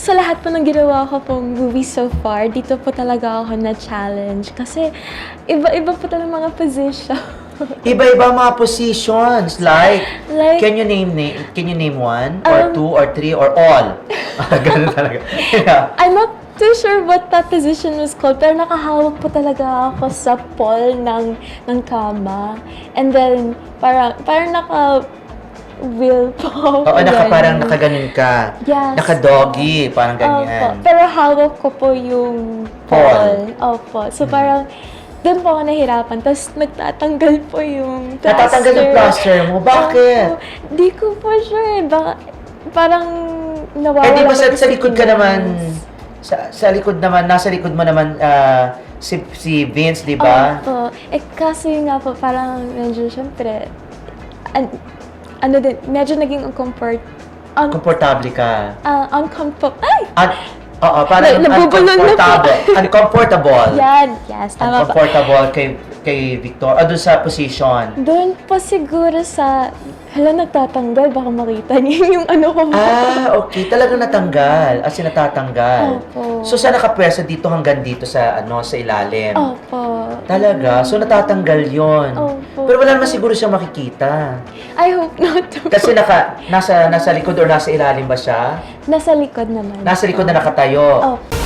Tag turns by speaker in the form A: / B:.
A: sa lahat po ng ginawa ko pong movie so far, dito po talaga ako na-challenge. Kasi iba-iba po talaga mga position.
B: Iba-iba mga positions. Like,
A: Like-
B: can you name, can you name one? Or
A: Um,
B: two? Or three? Or all? Ganun talaga. Yeah.
A: I'm not too sure what that position was called, pero nakahawak po talaga ako sa pole ng, ng kama. And then, parang, parang naka wheel po.
B: Oo, naka,
A: ganun.
B: parang nakaganon ka.
A: Yes.
B: Naka-doggy, parang
A: Opo.
B: ganyan.
A: Pero hawak ko po yung
B: pole.
A: Opo. So
B: Hmm.
A: parang, doon po ako nahirapan. Tapos nagtatanggal po yung plaster.
B: Natatanggal yung plaster mo? Bakit?
A: Opo. Di ko po sure. eh. Baka, parang nawawala
B: Eh di ba
A: ko
B: sa,
A: yung
B: sa likod ka naman, sa, sa likod naman, nasa likod mo naman ah, si, si Vince, di ba?
A: Opo. Eh, kasi nga po, parang medyo, syempre, an- ano din, medyo naging uncomfort, un,
B: Komportable ka.
A: uh, uncomfort, ay!
B: Un, oo, parang
A: Na- nabubulol na po.
B: uncomfortable. uncomfortable.
A: Yan, yes, tama.
B: Uncomfortable kay, kay Victor. O, doon sa position.
A: Doon po siguro sa, hala, nagtatanggal, baka makita niyo yung ano ko.
B: Ah, okay. Talagang natanggal. As in, natatanggal.
A: Opo.
B: So, saan nakapwesto dito hanggang dito sa, ano, sa ilalim?
A: Opo.
B: Talaga? So, natatanggal yon.
A: Opo.
B: Pero wala naman siguro siya makikita.
A: I hope not to.
B: Kasi naka, nasa, nasa likod or nasa ilalim ba siya?
A: Nasa likod naman.
B: Nasa likod na nakatayo.
A: Opo.